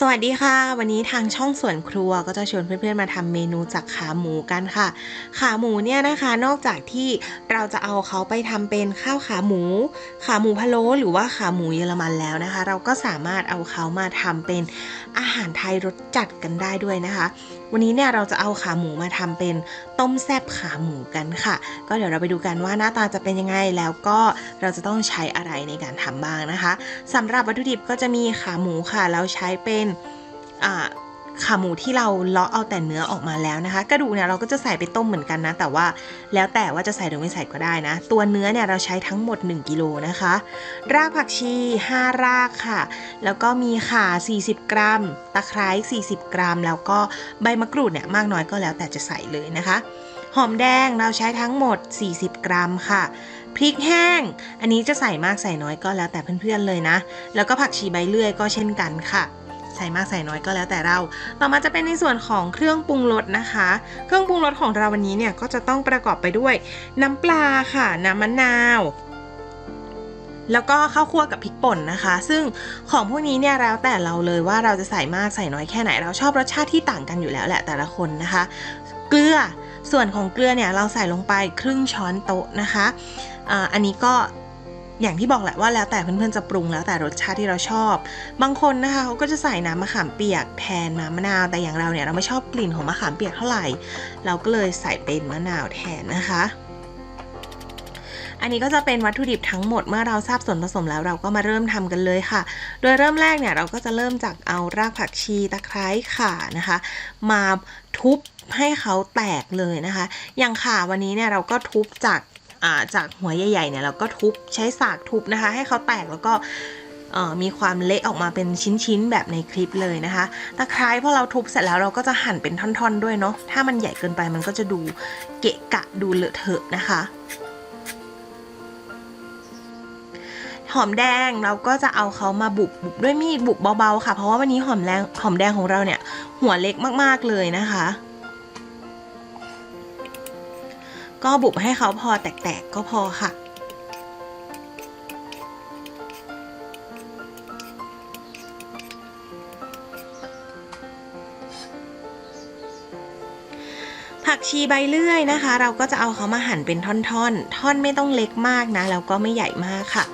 สวัสดีค่ะ วันนี้ทางช่องสวนครัวก็จะชวนเพื่อนๆมาทำเมนูจากขาหมูกันค่ะ ขาหมูเนี่ยนะคะนอกจากที่เราจะเอาเขาไปทำเป็นข้าวขาหมู ขาหมูพะโล้หรือว่าขาหมูเยอรมันแล้วนะคะ เราก็สามารถเอาเขามาทำเป็นอาหารไทยรสจัดกันได้ด้วยนะคะ วันนี้เนี่ยเราจะเอาขาหมูมาทำเป็นต้มแซบขาหมูกันค่ะ ก็เดี๋ยวเราไปดูกันว่าหน้าตาจะเป็นยังไง แล้วก็เราจะต้องใช้อะไรในการทำบ้างนะคะสำหรับวัตถุดิบก็จะมีขาหมูค่ะ เราใช้เป็น ขาหมูที่เราเลาะเอาแต่เนื้อออกมาแล้วนะคะ กระดูกเนี่ยเราก็จะใส่ไปต้มเหมือนกันนะ แต่ว่าแล้วแต่ว่าจะใส่หรือไม่ใส่ก็ได้นะ ตัวเนื้อเนี่ยเราใช้ทั้งหมด 1กิโลนะคะ รากผักชี 5 รากค่ะ แล้วก็มีข่า 40 กรัม ตะไคร้ 40 กรัม แล้วก็ใบมะกรูดเนี่ยมากน้อยก็แล้วแต่จะใส่เลยนะคะ หอมแดงเราใช้ทั้งหมด 40 กรัมค่ะพริกแห้ง อันนี้จะใส่มากใส่น้อยก็แล้วแต่เพื่อนๆเลยนะ แล้วก็ผักชีใบเลื่อยก็เช่นกันค่ะ ใส่มากใส่น้อยก็แล้วแต่เรา ต่อมาจะเป็นในส่วนของเครื่องปรุงรสนะคะ เครื่องปรุงรสของเราวันนี้เนี่ยก็จะต้องประกอบไปด้วย น้ำปลาค่ะ น้ำมะนาวแล้วก็ข้าวคั่วกับพริกป่นนะคะ ซึ่งของพวกนี้เนี่ยแล้วแต่เราเลยว่าเราจะใส่มากใส่น้อยแค่ไหน เราชอบรสชาติที่ต่างกันอยู่แล้วแหละแต่ละคนนะคะ เกลือส่วนของเกลือเนี่ยเราใส่ลงไปครึ่งช้อนโต๊ะนะคะอ,อันนี้ก็ อย่างที่บอกแหละว่าแล้วแต่เพื่อนๆจะปรุงแล้วแต่รสชาติที่เราชอบ บางคนนะคะเขาก็จะใส่น้ำมะขามเปียกแทนน้ำมะนาวแต่อย่างเราเนี่ยเราไม่ชอบกลิ่นของมะขามเปียกเท่าไหร่ เราก็เลยใส่เป็นมะนาวแทนนะคะอันนี้ก็จะเป็นวัตถุดิบทั้งหมดเมื่อเราทราบส่วนผสมแล้วเราก็มาเริ่มทำกันเลยค่ะ โดยเริ่มแรกเนี่ยเราก็จะเริ่มจากเอารากผักชีตะไคร้ข่านะคะ มาทุบให้เขาแตกเลยนะคะ อย่างข่าวันนี้เนี่ยเราก็ทุบจาก จากหัวใหญ่ๆเนี่ยเราก็ทุบใช้สากทุบนะคะ ให้เขาแตกแล้วก็มีความเละออกมาเป็นชิ้นๆแบบในคลิปเลยนะคะตะไคร้พอเราทุบเสร็จแล้วเราก็จะหั่นเป็นท่อนๆด้วยเนาะถ้ามันใหญ่เกินไปมันก็จะดูเกะกะดูเลอะเทอะนะคะหอมแดงเราก็จะเอาเขามาบุบบุบด้วยมีดบุบเบาๆค่ะ เพราะว่าวันนี้หอมแดงหอมแดงของเราเนี่ย หัวเล็กมากๆเลยนะคะ ก็บุบให้เขาพอแตกๆก็พอค่ะ ผักชีใบเลื่อยนะคะ เราก็จะเอาเขามาหั่นเป็นท่อนๆ ท่อนไม่ต้องเล็กมากนะแล้วก็ไม่ใหญ่มากค่ะ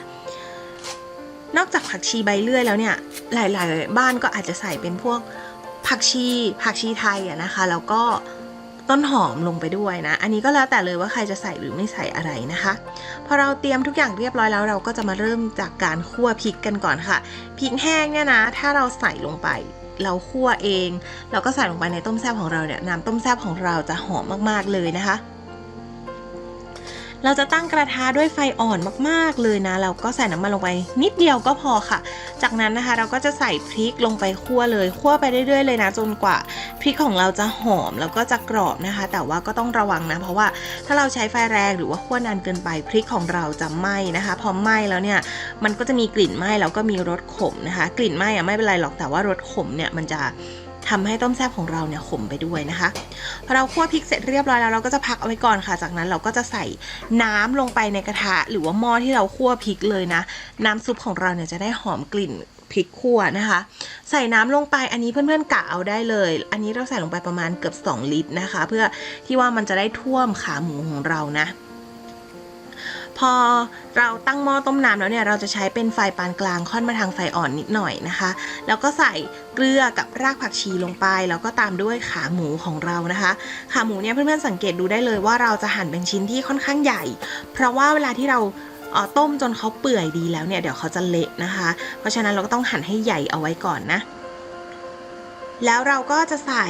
นอกจากผักชีใบเลื่อยแล้วเนี่ย หลายๆ บ้านก็อาจจะใส่เป็นพวกผักชีผักชีไทยอะนะคะ แล้วก็ ต้นหอมลงไปด้วยนะ อันนี้ก็แล้วแต่เลยว่าใครจะใส่หรือไม่ใส่อะไรนะคะ พอเราเตรียมทุกอย่างเรียบร้อยแล้วเราก็จะมาเริ่มจากการคั่วพริกกันก่อนค่ะ พริกแห้งเนี่ยนะ ถ้าเราใส่ลงไปเราคั่วเอง เราก็ใส่ลงไปในต้มแซ่บของเราเนี่ยน้ำต้มแซ่บของเราจะหอมมากๆเลยนะคะ เราจะตั้งกระทะด้วยไฟอ่อนมากๆเลยนะเราก็ใส่น้ำมันลงไปนิดเดียวก็พอค่ะ จากนั้นนะคะ เราก็จะใส่พริกลงไปคั่วเลยคั่วไปเรื่อยๆเลยนะ จนกว่าพริกของเราจะหอมแล้วก็จะกรอบนะคะ แต่ว่าก็ต้องระวังนะ เพราะว่าถ้าเราใช้ไฟแรงหรือว่าคั่วนานเกินไปพริกของเราจะไหม้นะคะ พอไหม้แล้วเนี่ยมันก็จะมีกลิ่นไหม้แล้วก็มีรสขมนะคะ กลิ่นไหม้อะไม่เป็นไรหรอกแต่ว่ารสขมเนี่ยมันจะ ทำให้ต้มแซ่บของเราเนี่ยขมไปด้วยนะคะพอเราคั่วพริกเสร็จเรียบร้อยแล้วเราก็จะพักเอาไว้ก่อนค่ะ จากนั้นเราก็จะใส่น้ำลงไปในกระทะ หรือว่าหม้อที่เราคั่วพริกเลยนะ น้ำซุปของเราเนี่ยจะได้หอมกลิ่นพริกคั่วนะคะ ใส่น้ำลงไปอันนี้เพื่อนๆกะเอาได้เลย อันนี้เราใส่ลงไปประมาณเกือบ 2 ลิตรนะคะ เพื่อที่ว่ามันจะได้ท่วมขาหมูของเรานะ พอเราตั้งหม้อต้มน้ำแล้วเนี่ยเราจะใช้เป็นไฟปานกลางค่อนมาทางไฟอ่อนนิดหน่อยนะคะ แล้วก็ใส่เกลือกับรากผักชีลงไป แล้วก็ตามด้วยขาหมูของเรานะคะ ขาหมูเนี่ยเพื่อนๆสังเกตดูได้เลยว่าเราจะหั่นเป็นชิ้นที่ค่อนข้างใหญ่ เพราะว่าเวลาที่เราเออต้มจนเขาเปื่อยดีแล้วเนี่ยเดี๋ยวเขาจะเละนะคะ เพราะฉะนั้นเราก็ต้องหั่นให้ใหญ่เอาไว้ก่อนนะ แล้วเราก็จะใส่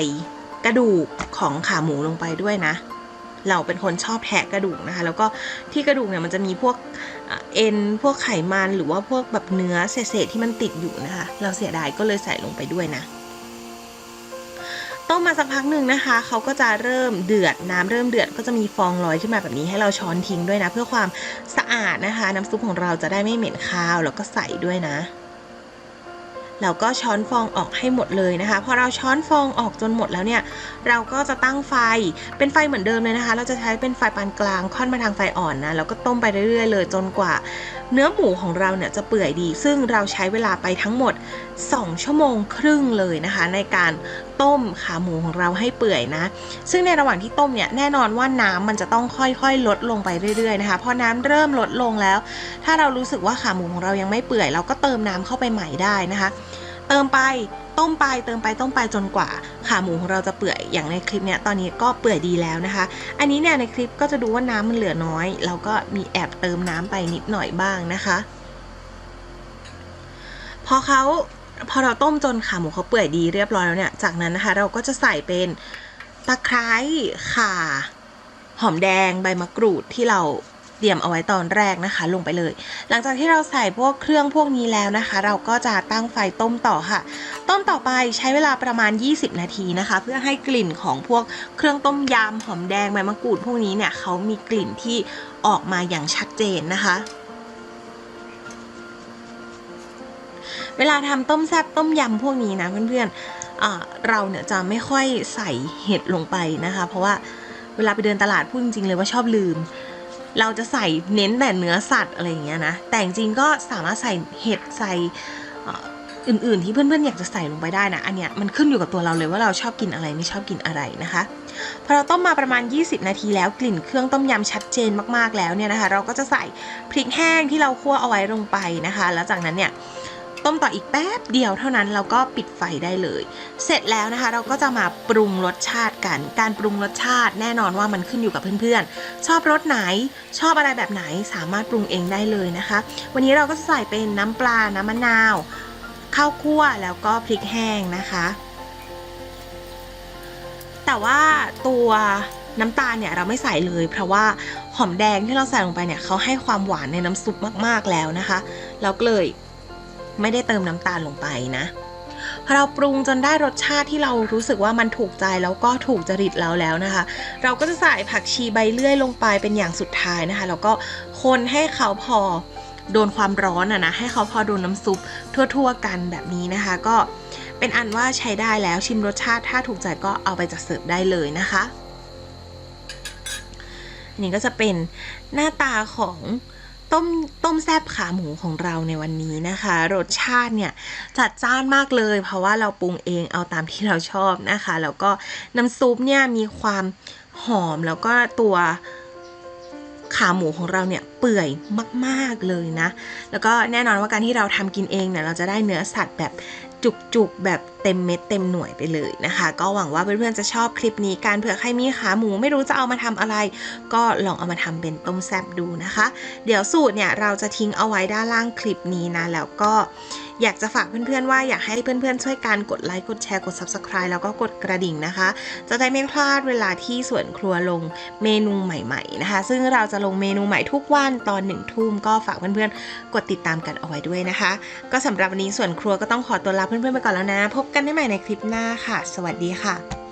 กระดูกของขาหมูลงไปด้วยนะ เราเป็นคนชอบแทะกระดูกนะคะ แล้วก็ที่กระดูกเนี่ยมันจะมีพวกเอ็นพวกไขมันหรือว่าพวกแบบเนื้อเศษๆที่มันติดอยู่นะคะ เราเสียดายก็เลยใส่ลงไปด้วยนะต้มมาสักพักหนึ่งนะคะเขาก็จะเริ่มเดือดน้ำเริ่มเดือดก็จะมีฟองลอยขึ้นมาแบบนี้ให้เราช้อนทิ้งด้วยนะ เพื่อความสะอาดนะคะ น้ำซุปของเราจะได้ไม่เหม็นคาวแล้วก็ใสด้วยนะ แล้วก็ช้อนฟองออกให้หมดเลยนะคะพอเราช้อนฟองออกจนหมดแล้วเนี่ย เราก็จะตั้งไฟเป็นไฟเหมือนเดิมเลยนะคะ เราจะใช้เป็นไฟปานกลางค่อนมาทางไฟอ่อนนะแล้วก็ต้มไปเรื่อยๆเลย จนกว่า เนื้อหมูของเราเนี่ยจะเปื่อยดี ซึ่งเราใช้เวลาไปทั้งหมด 2 ชั่วโมงครึ่งเลยนะคะ ในการ ต้มขาหมูของเราให้เปื่อยนะ ซึ่งในระหว่างที่ต้มเนี่ยแน่นอนว่าน้ำมันจะต้องค่อยๆ ลดลงไปเรื่อยๆนะคะพอน้ำเริ่มลดลงแล้ว ถ้าเรารู้สึกว่าขาหมูของเรายังไม่เปื่อย เราก็เติมน้ำเข้าไปใหม่ได้นะคะ เติมไปต้มไปเติมไปต้มไปจนกว่า ขาหมูของเราจะเปื่อยอย่างในคลิปเนี่ยตอนนี้ก็เปื่อยดีแล้วนะคะ อันนี้เนี่ยในคลิปก็จะดูว่าน้ำมันเหลือน้อย เราก็มีแอบเติมน้ำไปนิดหน่อยบ้างนะคะ พอเขา พอเราต้มจนขาหมูเขาเปื่อยดีเรียบร้อยแล้วเนี่ย จากนั้นนะคะ เราก็จะใส่เป็นตะไคร้ข่า หอมแดงใบมะกรูดที่เราเตรียมเอาไว้ตอนแรกนะคะ ลงไปเลย หลังจากที่เราใส่พวกเครื่องพวกนี้แล้วนะคะ เราก็จะตั้งไฟต้มต่อค่ะ ต้มต่อไปใช้เวลาประมาณ 20 นาทีนะคะ เพื่อให้กลิ่นของพวกเครื่องต้มยำหอมแดงใบมะกรูดพวกนี้เนี่ยเขามีกลิ่นที่ออกมาอย่างชัดเจนนะคะ เวลาทำต้มแซ่บต้มยำพวกนี้นะเพื่อนๆเราเนี่ยจะไม่ค่อยใส่เห็ดลงไปนะคะ เพราะว่าเวลาไปเดินตลาดพูดจริงๆเลยว่าชอบลืม เราจะใส่เน้นแต่เนื้อสัตว์อะไรอย่างเงี้ยนะ แต่จริงก็สามารถใส่เห็ดใส่อื่นๆที่เพื่อนๆอยากจะใส่ลงไปได้นะ อันเนี้ยมันขึ้นอยู่กับตัวเราเลยว่าเราชอบกินอะไรไม่ชอบกินอะไรนะคะ พอเราต้มมาประมาณ 20 นาทีแล้วกลิ่นเครื่องต้มยำชัดเจนมากๆแล้วเนี่ยนะคะ เราก็จะใส่พริกแห้งที่เราคั่วเอาไว้ลงไปนะคะ แล้วจากนั้นเนี่ย ต้มต่ออีกแป๊บเดียวเท่านั้นเราก็ปิดไฟได้เลย เสร็จแล้วนะคะ เราก็จะมาปรุงรสชาติกัน การปรุงรสชาติแน่นอนว่ามันขึ้นอยู่กับเพื่อนๆ ชอบรสไหนชอบอะไรแบบไหนสามารถปรุงเองได้เลยนะคะ วันนี้เราก็จะใส่เป็นน้ำปลา น้ำมะนาว ข้าวคั่วแล้วก็พริกแห้งนะคะ แต่ว่าตัวน้ำตาลเนี่ยเราไม่ใส่เลยเพราะว่าหอมแดงที่เราใส่ลงไปเนี่ยเขาให้ความหวานในน้ำซุปมากๆแล้วนะคะ เราก็เลย ไม่ได้เติมน้ำตาลลงไปนะพอเราปรุงจนได้รสชาติที่เรารู้สึกว่ามันถูกใจแล้วก็ถูกจริตเราแล้วนะคะ เราก็จะใส่ผักชีใบเลื่อยลงไปเป็นอย่างสุดท้ายนะคะ แล้วก็คนให้เขาพอโดนความร้อนอะนะให้เขาพอโดนน้ำซุปทั่วๆกันแบบนี้นะคะ ก็เป็นอันว่าใช้ได้แล้วชิมรสชาติถ้าถูกใจก็เอาไปจัดเสิร์ฟได้เลยนะคะอันนี้ก็จะเป็นหน้าตาของ ต้มต้มแซบขาหมูของเราในวันนี้นะคะ รสชาติเนี่ยจัดจ้านมากเลย เพราะว่าเราปรุงเองเอาตามที่เราชอบนะคะ แล้วก็น้ำซุปเนี่ยมีความหอมแล้วก็ตัวขาหมูของเราเนี่ยเปื่อยมาก ๆเลยนะ แล้วก็แน่นอนว่าการที่เราทำกินเองเนี่ยเราจะได้เนื้อสัตว์แบบ จุกๆ แบบเต็มเม็ดเต็มหน่วยไปเลยนะคะ ก็หวังว่าเพื่อนๆจะชอบคลิปนี้การเผื่อใครมีขาหมูไม่รู้จะเอามาทำอะไร ก็ลองเอามาทำเป็นต้มแซบดูนะคะ เดี๋ยวสูตรเนี่ยเราจะทิ้งเอาไว้ด้านล่างคลิปนี้นะแล้วก็ อยากจะฝากเพื่อนๆว่าอยากให้เพื่อนๆช่วยการกดไลค์กดแชร์กด subscribe แล้วก็กดกระดิ่งนะคะ จะได้ไม่พลาดเวลาที่ส่วนครัวลงเมนูใหม่ๆนะคะ ซึ่งเราจะลงเมนูใหม่ทุกวันตอนหนึ่งทุ่มก็ฝากเพื่อนๆกดติดตามกันเอาไว้ด้วยนะคะ ก็สำหรับวันนี้ส่วนครัวก็ต้องขอตัวลาเพื่อนๆไปก่อนแล้วนะ พบกันได้ใหม่ในคลิปหน้าค่ะ สวัสดีค่ะ